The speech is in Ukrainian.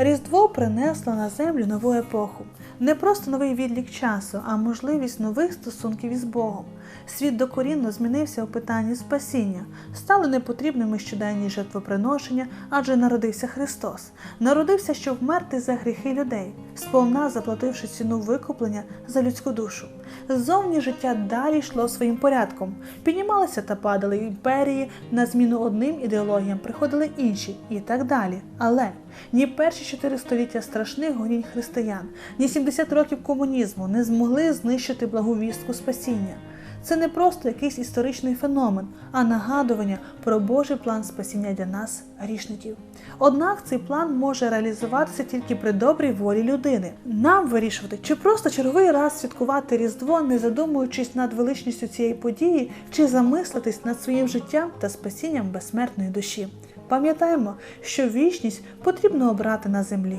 Різдво принесло на землю нову епоху. Не просто новий відлік часу, а можливість нових стосунків із Богом. Світ докорінно змінився у питанні спасіння, стали непотрібними щоденні жертвоприношення, адже народився Христос. Народився, щоб вмерти за гріхи людей, сповна заплативши ціну викуплення за людську душу. Ззовні життя далі йшло своїм порядком. Піднімалися та падали імперії, на зміну одним ідеологіям приходили інші і так далі. Але ні перші чотири століття страшних гонінь християн, ні 70 років комунізму не змогли знищити благовістку спасіння. Це не просто якийсь історичний феномен, а нагадування про Божий план спасіння для нас, грішників. Однак цей план може реалізуватися тільки при добрій волі людини. Нам вирішувати, чи просто черговий раз святкувати Різдво, не задумуючись над величністю цієї події, чи замислитись над своїм життям та спасінням безсмертної душі. Пам'ятаємо, що вічність потрібно обрати на землі.